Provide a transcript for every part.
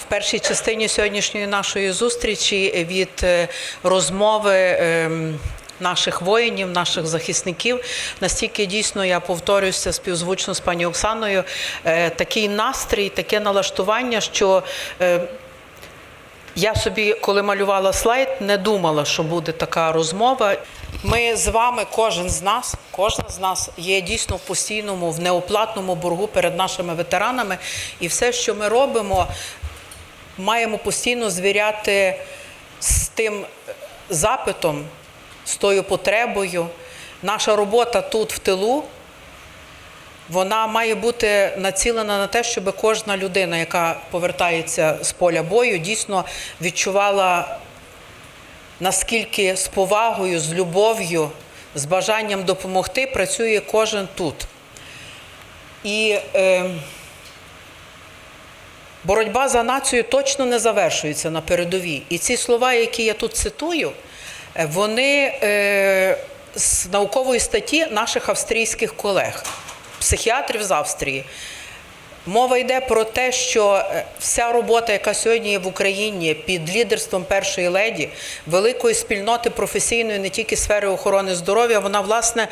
в першій частині сьогоднішньої нашої зустрічі від е, розмови. ем, Наших воїнів, наших захисників, настільки дійсно я повторююся співзвучно з пані Оксаною, е, такий настрій, таке налаштування, що е, я собі, коли малювала слайд, не думала, що буде така розмова. Ми з вами, кожен з нас, кожна з нас є дійсно в постійному, в неоплатному боргу перед нашими ветеранами. І все, що ми робимо, маємо постійно звіряти з тим запитом, з тою потребою. Наша робота тут в тилу вона має бути націлена на те, щоб кожна людина, яка повертається з поля бою, дійсно відчувала наскільки з повагою, з любов'ю, з бажанням допомогти працює кожен тут. І е, боротьба за націю точно не завершується на передовій. І ці слова, які я тут цитую, е, вони е, з наукової статті наших австрійських колег, психіатрів з Австрії. Мова йде про те, що е, вся робота, яка сьогодні є в Україні під лідерством першої леді, великої спільноти професійної, не тільки сфери охорони здоров'я, вона власне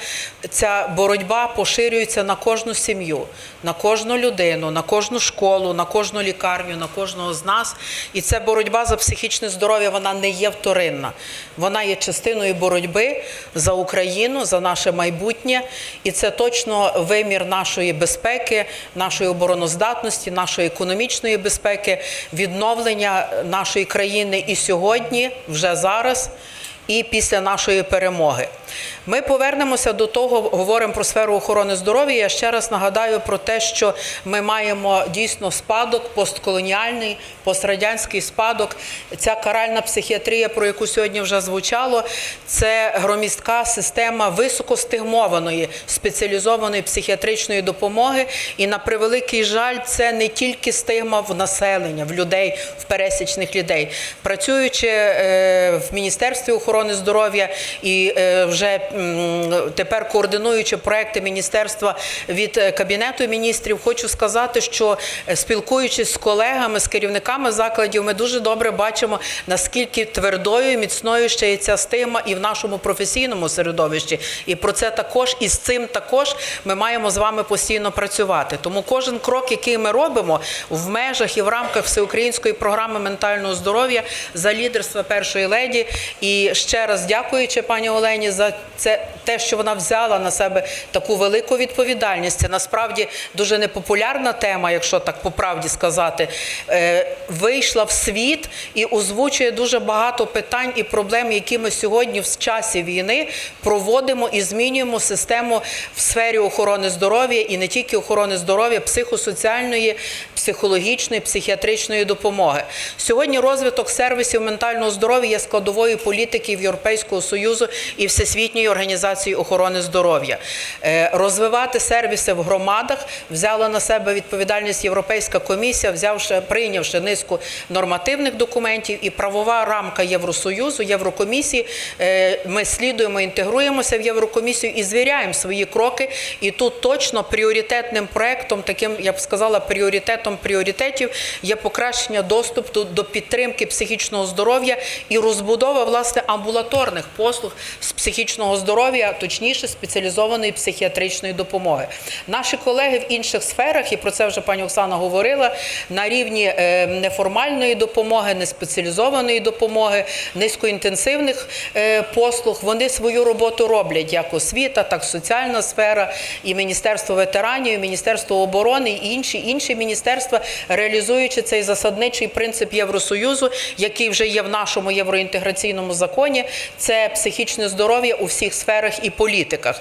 ця боротьба поширюється на кожну сім'ю, на кожну людину, на кожну школу, на кожну лікарню, на кожного з нас. І ця боротьба за психічне здоров'я вона не є вторинна. Вона є частиною боротьби за Україну, за наше майбутнє, і це точно вимір нашої безпеки, нашої обороноздатності, нашої економічної безпеки, відновлення нашої країни і сьогодні, вже зараз, і після нашої перемоги. Ми повернемося до того, говоримо про сферу охорони здоров'я. Я ще раз нагадаю про те, що ми маємо дійсно спадок постколоніальний, пострадянський спадок. Ця каральна психіатрія, про яку сьогодні вже звучало, це громістка система високостигмованої спеціалізованої психіатричної допомоги. І на превеликий жаль, це не тільки стигма в населення, в людей, в пересічних людей. Працюючи е, в Міністерстві охорони здоров'я і е, вже тепер координуючи проекти міністерства від е, кабінету міністрів, хочу сказати, що е, спілкуючись з колегами, з керівниками закладів, ми дуже добре бачимо наскільки твердою, і міцною ще є ця стигма і в нашому професійному середовищі. І про це також і з цим також ми маємо з вами постійно працювати. Тому кожен крок, який ми робимо в межах і в рамках всеукраїнської програми ментального здоров'я за лідерства першої леді. І ще раз дякуючи пані Олені за це те, що вона взяла на себе таку велику відповідальність. Це насправді дуже непопулярна тема, якщо так по правді сказати. Е, Вийшла в світ і озвучує дуже багато питань і проблем, які ми сьогодні в часі війни проводимо і змінюємо систему в сфері охорони здоров'я і не тільки охорони здоров'я, психосоціальної, психологічної, психіатричної допомоги. Сьогодні розвиток сервісів ментального здоров'я є складовою політики Європейського союзу і Всесвітньої організації охорони здоров'я. Е, Розвивати сервіси в громадах взяла на себе відповідальність Європейська комісія, взявши прийнявши низку нормативних документів і правова рамка Євросоюзу, Єврокомісії. Е, Ми слідуємо, інтегруємося в Єврокомісію і звіряємо свої кроки. І тут точно пріоритетним проектом, таким я б сказала, пріоритетом пріоритетів є покращення доступу до підтримки психічного здоров'я і розбудова власне амбулаторних послуг з психічного здоров'я, точніше спеціалізованої психіатричної допомоги. Наші колеги в інших сферах, і про це вже пані Оксана говорила, на рівні е, неформальної допомоги, неспеціалізованої допомоги, низькоінтенсивних е, послуг, вони свою роботу роблять як освіта, так і соціальна сфера, і Міністерство ветеранів, і Міністерство оборони, і інші інші міністерства, реалізуючи цей засадничий принцип Євросоюзу, який вже є в нашому євроінтеграційному законі, це психічне здоров'я у всіх сферах і політиках.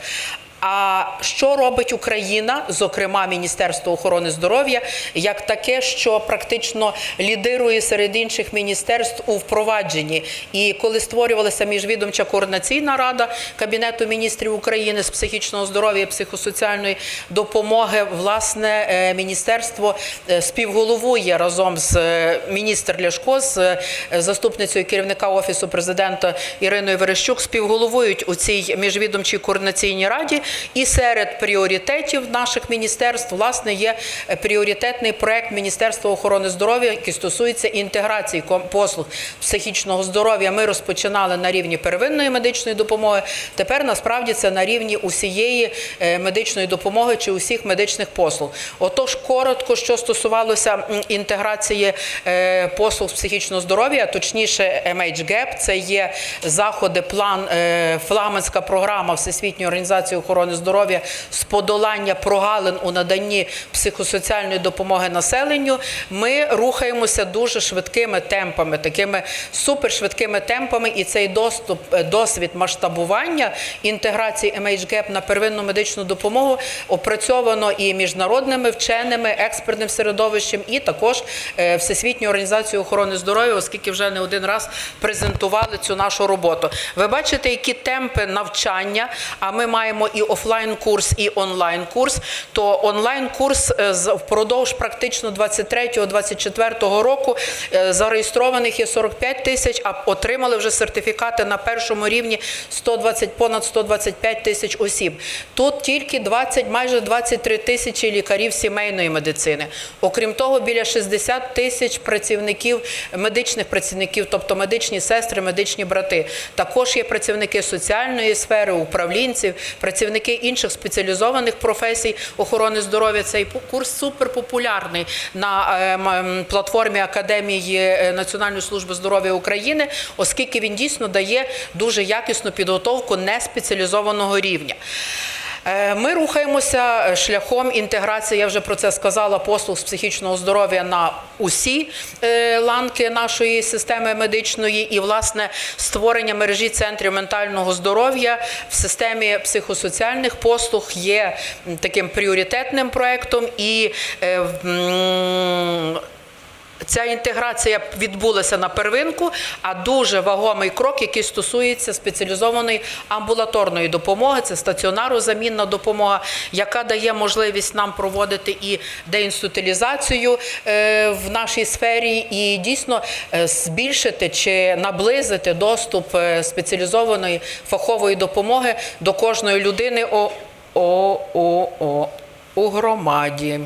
А що робить Україна, зокрема Міністерство охорони здоров'я, як таке, що практично лідирує серед інших міністерств у впровадженні? І коли створювалася міжвідомча координаційна рада Кабінету міністрів України з психічного здоров'я і психосоціальної допомоги, власне, е, міністерство е, співголовує разом з е, міністр Ляшко, з заступницею керівника офісу президента Іриною Верещук, співголовують у цій міжвідомчій координаційній раді. І серед пріоритетів наших міністерств власне є пріоритетний проект Міністерства охорони здоров'я, який стосується інтеграції послуг психічного здоров'я. Ми розпочинали на рівні первинної медичної допомоги. Тепер насправді це на рівні усієї е, медичної допомоги чи усіх медичних послуг. Отож, коротко, що стосувалося інтеграції е, послуг психічного здоров'я, точніше MHGAP, це є заходи, план, е, флагманська програма Всесвітньої організації охорони здоров'я з подолання прогалин у наданні психосоціальної допомоги населенню. Ми рухаємося дуже швидкими темпами, такими супершвидкими темпами, і цей доступ, е, досвід масштабування інтеграції MHGAP на первинну медичну допомогу опрацьовано і міжнародними вченими, експертним середовищем, і також е, Всесвітньою організацією охорони здоров'я, оскільки вже не один раз презентували цю нашу роботу. Ви бачите, які темпи навчання. А ми маємо і офлайн курс, і онлайн курс. То онлайн курс е, впродовж практично 23-24 року е, зареєстрованих є 45 тисяч, а отримали вже сертифікати на першому рівні 120, понад 125 тисяч осіб. Тут тільки 20, майже 23 тисячі лікарів сімейної медицини. Окрім того, біля 60 тисяч працівників, медичних працівників, тобто медичні сестри, медичні брати. Також є працівники соціальної сфери, управлінців, працівники інших спеціалізованих професій охорони здоров'я. Цей курс суперпопулярний на е, м, м, платформі Академії е, Національної служби здоров'я України, оскільки він дійсно дає дуже якісну підготовку неспеціалізованого рівня. Е, Ми рухаємося е, шляхом інтеграції, я вже про це сказала, послуг з психічного здоров'я на усі е, ланки нашої системи медичної і, власне, створення мережі центрів ментального здоров'я в системі психосоціальних послуг є таким пріоритетним проектом і Ця інтеграція відбулася на первинку, а дуже вагомий крок, який стосується спеціалізованої амбулаторної допомоги, це стаціонарозамінна допомога, яка дає можливість нам проводити і деінституалізацію е, в нашій сфері, і дійсно е, збільшити чи наблизити доступ е, спеціалізованої фахової допомоги до кожної людини у громаді.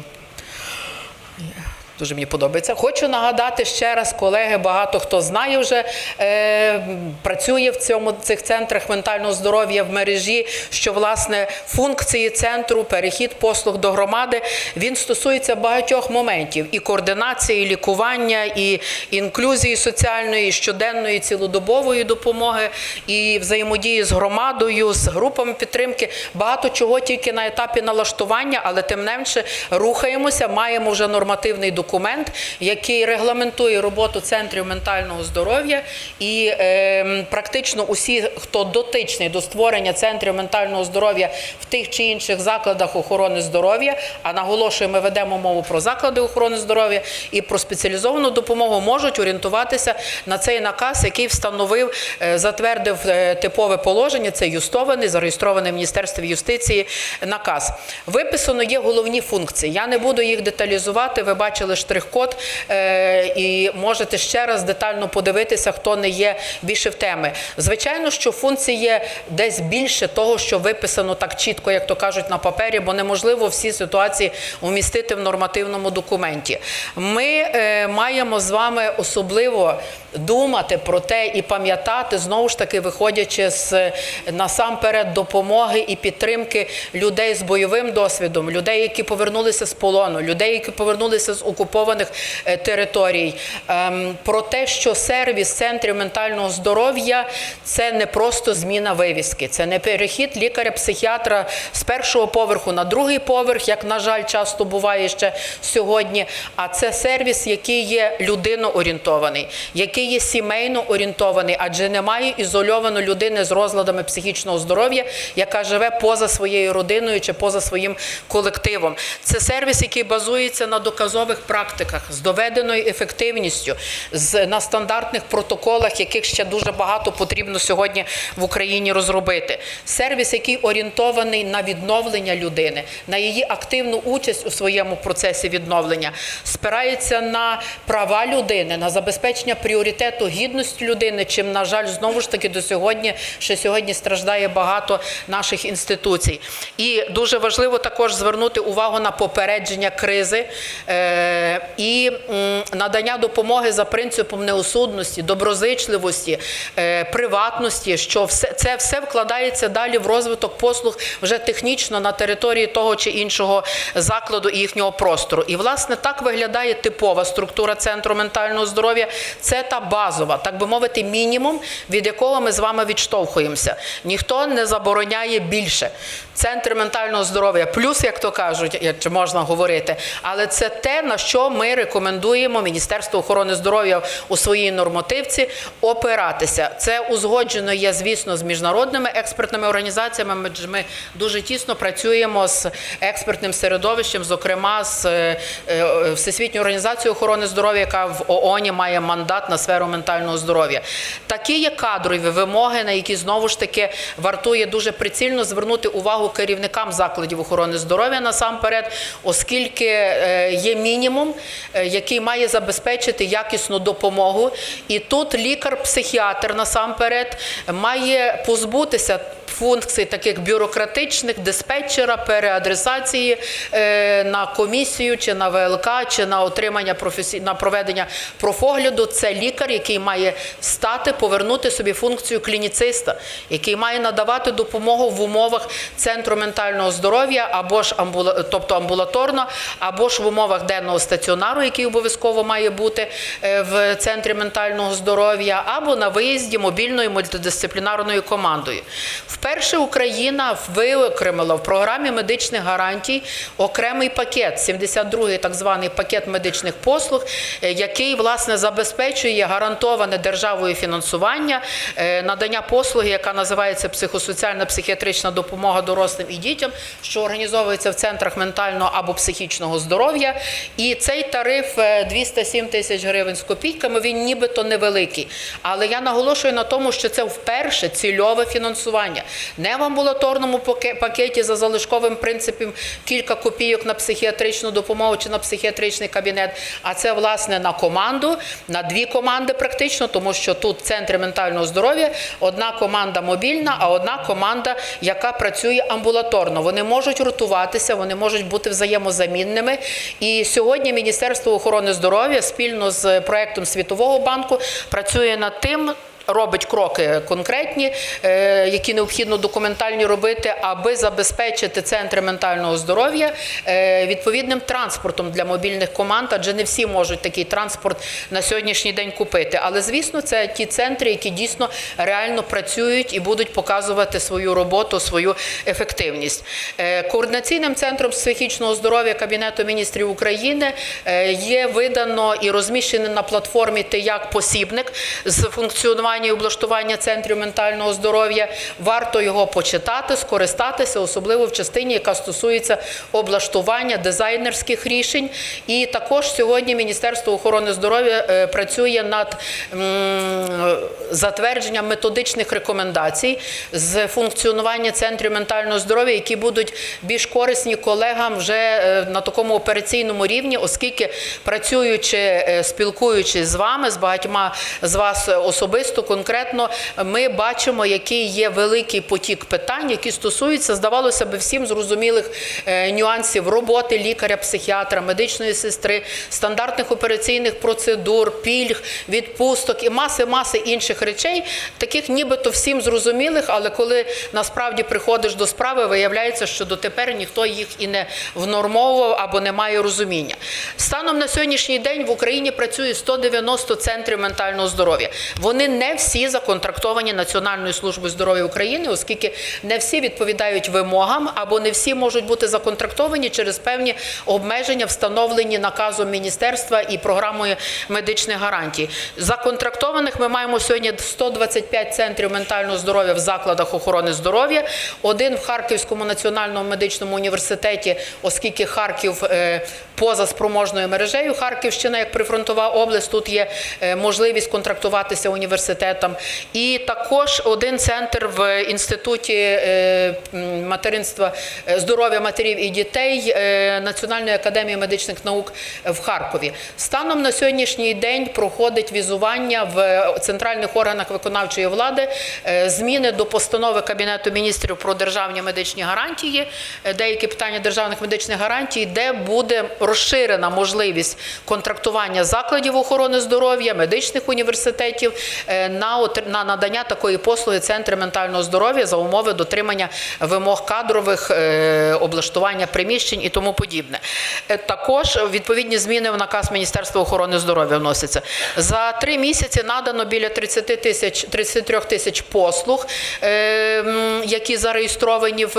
Дуже мені подобається. Хочу нагадати ще раз, колеги, багато хто знає вже, е, працює в цьому цих центрах ментального здоров'я в мережі, що власне функції центру, перехід послуг до громади, він стосується багатьох моментів: і координації, і лікування, і інклюзії соціальної, і щоденної, цілодобової допомоги, і взаємодії з громадою, з групами підтримки. Багато чого тільки на етапі налаштування, але тим не менше рухаємося, маємо вже нормативний документ, який регламентує роботу центрів ментального здоров'я, і е, практично усі, хто дотичний до створення центрів ментального здоров'я в тих чи інших закладах охорони здоров'я, а наголошую, ми ведемо мову про заклади охорони здоров'я і про спеціалізовану допомогу, можуть орієнтуватися на цей наказ, який встановив, е, затвердив е, типове положення. Це юстований, зареєстрований в Міністерстві юстиції наказ. Виписано є головні функції. Я не буду їх деталізувати. Ви бачили штрих-код е, і можете ще раз детально подивитися, хто не є більше в теми. Звичайно, що функції десь більше того, що виписано так чітко, як то кажуть, на папері, бо неможливо всі ситуації вмістити в нормативному документі. Ми е, маємо з вами особливо думати про те і пам'ятати, знову ж таки, виходячи з е, насамперед допомоги і підтримки людей з бойовим досвідом, людей, які повернулися з полону, людей, які повернулися з окупованих е, територій, ем, про те, що сервіс центрів ментального здоров'я це не просто зміна вивіски, це не перехід лікаря-психіатра з першого поверху на другий поверх, як на жаль, часто буває ще сьогодні. А це сервіс, який є людиноорієнтований, який є сімейно орієнтований, адже немає ізольованої людини з розладами психічного здоров'я, яка живе поза своєю родиною чи поза своїм колективом. Це сервіс, який базується на доказових практиках. Практиках, з доведеною ефективністю, з на стандартних протоколах, яких ще дуже багато потрібно сьогодні в Україні розробити. Сервіс, який орієнтований на відновлення людини, на її активну участь у своєму процесі відновлення, спирається на права людини, на забезпечення пріоритету гідності людини, чим, на жаль, знову ж таки до сьогодні, ще сьогодні страждає багато наших інституцій. І дуже важливо також звернути увагу на попередження кризи е, і надання допомоги за принципом неосудності, доброзичливості, е, приватності, що все це все вкладається далі в розвиток послуг вже технічно на території того чи іншого закладу і їхнього простору. І власне так виглядає типова структура центру ментального здоров'я. Це та базова, так би мовити, мінімум, від якого ми з вами відштовхуємося. Ніхто не забороняє більше. Центр ментального здоров'я, плюс, як то кажуть, чи можна говорити, але це те, на що ми рекомендуємо Міністерству охорони здоров'я у своїй нормативці опиратися. Це узгоджено є, звісно, з міжнародними експертними організаціями. Ми, дуже тісно працюємо з експертним середовищем, зокрема з е, е, Всесвітньою організацією охорони здоров'я, яка в ООНі має мандат на сферу ментального здоров'я. Такі є кадрові вимоги, на які знову ж таки вартує дуже прицільно звернути увагу керівникам закладів охорони здоров'я насамперед, оскільки е, є мінімум, е, який має забезпечити якісну допомогу. І тут лікар-психіатр насамперед має позбутися функцій таких бюрократичних, диспетчера, переадресації е, на комісію чи на ВЛК, чи на отримання професі... на проведення профогляду. Це лікар, який має стати, повернути собі функцію клініциста, який має надавати допомогу в умовах центру ментального здоров'я або ж амбула... тобто амбулаторно, або ж в умовах денного стаціонару, який обов'язково має бути е, в центрі ментального здоров'я, або на виїзді мобільною мультидисциплінарною командою. Вперше Україна виокремила в програмі медичних гарантій окремий пакет, 72-й так званий пакет медичних послуг, е, який власне забезпечує гарантоване державою фінансування е, надання послуги, яка називається психосоціальна психіатрична допомога дорослим і дітям, що організовується в центрах ментального або психічного здоров'я. І цей тариф е, 207 тисяч гривень з копійками. Він нібито невеликий. Але я наголошую на тому, що це вперше цільове фінансування. Не в амбулаторному паке- пакеті за залишковим принципом кілька копійок на психіатричну допомогу чи на психіатричний кабінет, а це власне на команду, на дві команди практично, тому що тут центри ментального здоров'я, одна команда мобільна, а одна команда, яка працює амбулаторно. Вони можуть ротуватися, вони можуть бути взаємозамінними. І сьогодні Міністерство охорони здоров'я спільно з проектом Світового банку працює над тим. Робить кроки конкретні, е, які необхідно документальні робити, аби забезпечити центри ментального здоров'я е, відповідним транспортом для мобільних команд, адже не всі можуть такий транспорт на сьогоднішній день купити. Але звісно, це ті центри, які дійсно реально працюють і будуть показувати свою роботу, свою ефективність. Е, Координаційним центром психічного здоров'я Кабінету міністрів України є видано і розміщений на платформі «Ти як посібник з функціонування і облаштування центрів ментального здоров'я. Варто його почитати, скористатися, особливо в частині, яка стосується облаштування дизайнерських рішень. І також сьогодні Міністерство охорони здоров'я е, працює над затвердженням методичних рекомендацій з функціонування центрів ментального здоров'я, які будуть більш корисні колегам вже е, на такому операційному рівні, оскільки працюючи, е, спілкуючись з вами, з багатьма з вас особисто, конкретно, ми бачимо, який є великий потік питань, які стосуються, здавалося би, всім зрозумілих е, нюансів роботи лікаря, психіатра, медичної сестри, стандартних операційних процедур, пільг, відпусток і маси-маси інших речей, таких нібито всім зрозумілих, але коли насправді приходиш до справи, виявляється, що дотепер ніхто їх і не внормовував або не має розуміння. Станом на сьогоднішній день в Україні працює 190 центрів ментального здоров'я. Вони не всі законтрактовані Національною службою здоров'я України, оскільки не всі відповідають вимогам або не всі можуть бути законтрактовані через певні обмеження, встановлені наказом міністерства і програмою медичних гарантій. Законтрактованих ми маємо сьогодні 125 центрів ментального здоров'я в закладах охорони здоров'я, один в Харківському національному медичному університеті, оскільки Харків е, поза спроможною мережею. Харківщина як прифронтова область. Тут є е, можливість контрактуватися університетам. І також один центр в інституті е, материнства е, здоров'я матерів і дітей е, Національної академії медичних наук в Харкові. Станом на сьогоднішній день проходить візування в центральних органах виконавчої влади зміни до постанови Кабінету міністрів про державні медичні гарантії, деякі питання державних медичних гарантій, де буде розширена можливість контрактування закладів охорони здоров'я, медичних університетів на, на надання такої послуги центри ментального здоров'я за умови дотримання вимог кадрових, е, облаштування приміщень і тому подібне. Е, Також відповідні зміни в наказ Міністерства охорони здоров'я вносяться. За три місяці надано біля 30 тисяч 33 тисяч послуг, е, які зареєстровані в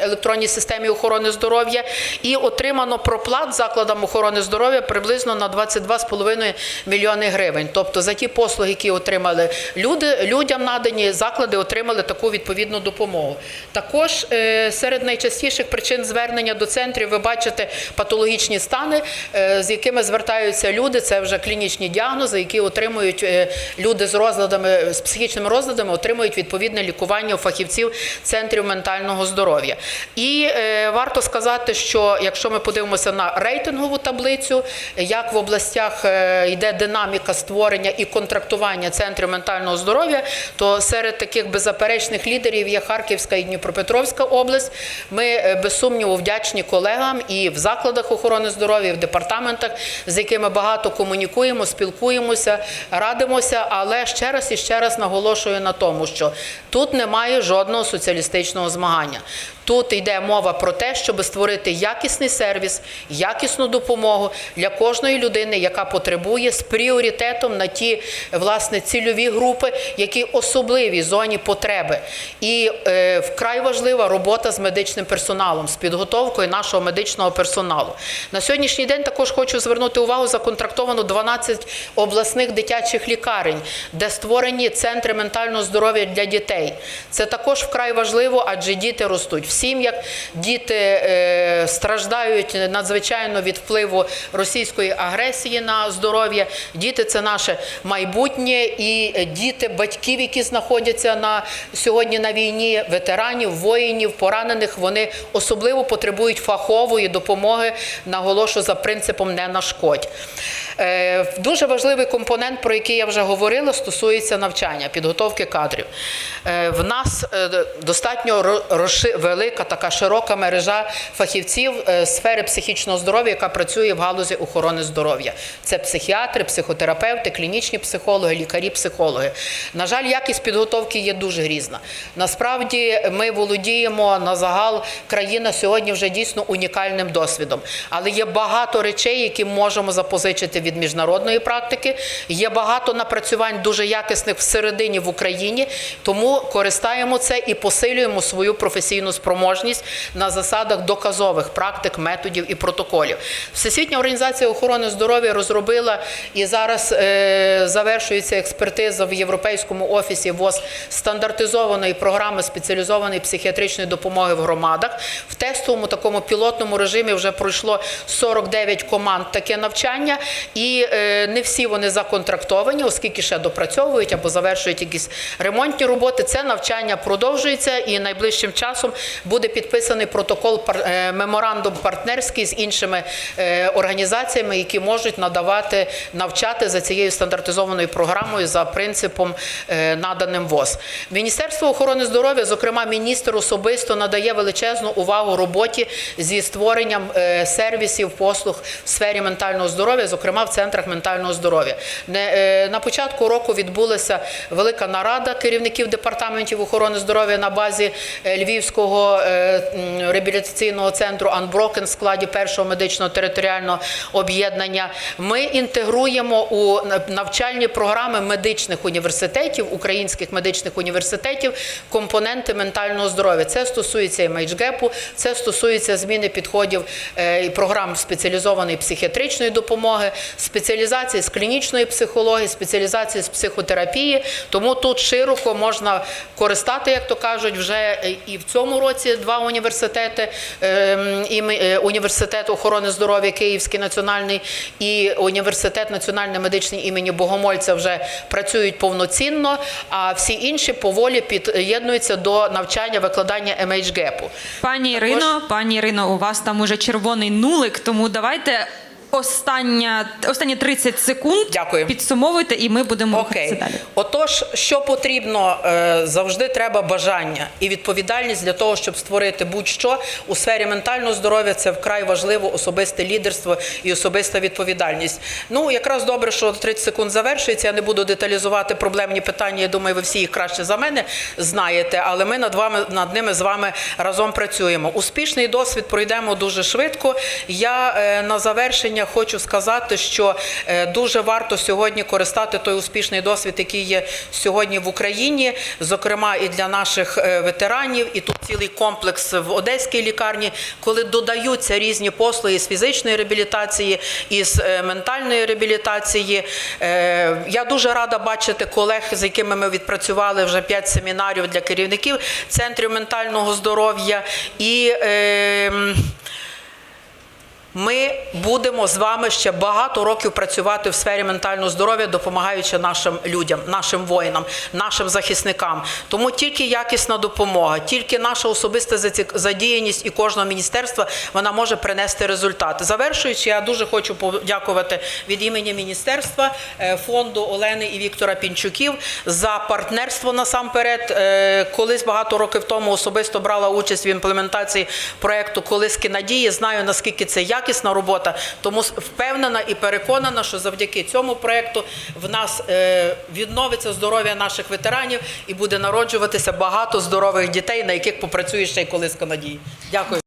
електронній системі охорони здоров'я, і отримано проплат закладам охорони здоров'я приблизно на 22,5 мільйони гривень. Тобто за ті послуги, які отримали люди, людям надані, заклади отримали таку відповідну допомогу. Також е, серед найчастіших причин звернення до центрів ви бачите патологічні стани, е, з якими звертаються люди. Це вже клінічні діагнози, які отримують е, люди з розладами, з психічними розладами, отримують відповідне лікування у фахівців центрів ментального здоров'я. І варто сказати, що якщо ми подивимося на рейтингову таблицю, як в областях йде динаміка створення і контрактування центрів ментального здоров'я, то серед таких беззаперечних лідерів є Харківська і Дніпропетровська область. Ми е, без сумніву вдячні колегам і в закладах охорони здоров'я, і в департаментах, з якими багато комунікуємо, спілкуємося, радимося. Але ще раз і ще раз наголошую на тому, що тут немає жодного соціалістичного змагання. Тут йде мова про те, щоб створити якісний сервіс, якісну допомогу для кожної людини, яка потребує з пріоритетом на ті власне цільові групи, які особливі зоні потреби. І е, вкрай важлива робота з медичним персоналом, з підготовкою нашого медичного персоналу. На сьогоднішній день також хочу звернути увагу законтрактовано 12 обласних дитячих лікарень, де створені центри ментального здоров'я для дітей. Це також вкрай важливо, адже діти ростуть сім'ях, діти е, страждають надзвичайно від впливу російської агресії на здоров'я. Діти це наше майбутнє, і діти батьків, які знаходяться на сьогодні на війні, ветеранів, воїнів, поранених, вони особливо потребують фахової допомоги. Наголошу за принципом не нашкодь. Е, Дуже важливий компонент, про який я вже говорила, стосується навчання, підготовки кадрів. Е, В нас достатньо розши- велика така широка мережа фахівців е, сфери психічного здоров'я, яка працює в галузі охорони здоров'я. Це психіатри, психотерапевти, клінічні психологи, лікарі, психологи. На жаль, якість підготовки є дуже різна. Насправді ми володіємо на загал країна сьогодні вже дійсно унікальним досвідом. Але є багато речей, які можемо запозичити від міжнародної практики. Є багато напрацювань дуже якісних всередині в Україні, тому користаємо це і посилюємо свою професійну спроможність на засадах доказових практик, методів і протоколів. Всесвітня організація охорони здоров'я розробила і зараз е, завершується експертиза в Європейському офісі ВОЗ стандартизованої програми спеціалізованої психіатричної допомоги в громадах. В тестовому такому пілотному режимі вже пройшло 49 команд таке навчання, і е, не всі вони законтрактовані, оскільки ще допрацьовують або завершують якісь ремонтні роботи. Це навчання продовжується і найближчим часом буде підписаний протокол е, меморандум партнерський з іншими е, організаціями, які можуть надавати навчати за цією стандартизованою програмою за принципом е, наданим ВОЗ. Міністерство охорони здоров'я, зокрема, міністр особисто надає величезну увагу роботі зі створенням сервісів послуг в сфері ментального здоров'я, зокрема в центрах ментального здоров'я. На початку року відбулася велика нарада керівників департаментів охорони здоров'я на базі Львівського медичного е, реабілітаційного центру Unbroken в складі першого медичного територіального об'єднання. Ми інтегруємо у навчальні програми медичних університетів, українських медичних університетів, компоненти ментального здоров'я. Це стосується і мейджгепу, це стосується зміни підходів е, програм спеціалізованої психіатричної допомоги, спеціалізації з клінічної психології, спеціалізації з психотерапії. Тому тут широко можна користати, як то кажуть, вже е, і в цьому році два університети ем, е, університет охорони здоров'я Київський національний і університет національний медичний імені Богомольця вже працюють повноцінно. А всі інші поволі під'єднуються до навчання викладання MHGAP. Пані Ірино, пані Ірино, у вас там уже червоний нулик, тому давайте остання, останні 30 секунд Дякую. підсумовуйте, і ми будемо Окей. далі. Отож, що потрібно, е, завжди треба бажання і відповідальність для того, щоб створити будь-що у сфері ментального здоров'я. Це вкрай важливо особисте лідерство і особиста відповідальність. Ну, якраз добре, що 30 секунд завершується. Я не буду деталізувати проблемні питання. Я думаю, ви всі їх краще за мене знаєте, але ми над вами над ними з вами разом працюємо. Успішний досвід пройдемо дуже швидко. Я е, на завершення хочу сказати, що е, дуже варто сьогодні користати той успішний досвід, який є сьогодні в Україні, зокрема і для наших е, ветеранів. І тут цілий комплекс в одеській лікарні, коли додаються різні послуги з фізичної реабілітації, із е, ментальної реабілітації. Я дуже рада бачити колег, з якими ми відпрацювали вже п'ять семінарів для керівників центрів ментального здоров'я. І е, м, ми будемо з вами ще багато років працювати в сфері ментального здоров'я, допомагаючи нашим людям, нашим воїнам, нашим захисникам. Тому тільки якісна допомога, тільки наша особиста задіяність і кожного міністерства вона може принести результати. Завершуючи, я дуже хочу подякувати від імені міністерства е, фонду Олени і Віктора Пінчуків за партнерство насамперед. Е, Колись багато років тому особисто брала участь в імплементації проекту Колиски надії. Знаю наскільки це якісна робота, тому впевнена і переконана, що завдяки цьому проекту в нас е, відновиться здоров'я наших ветеранів і буде народжуватися багато здорових дітей, на яких попрацює ще й колиска надії. Дякую.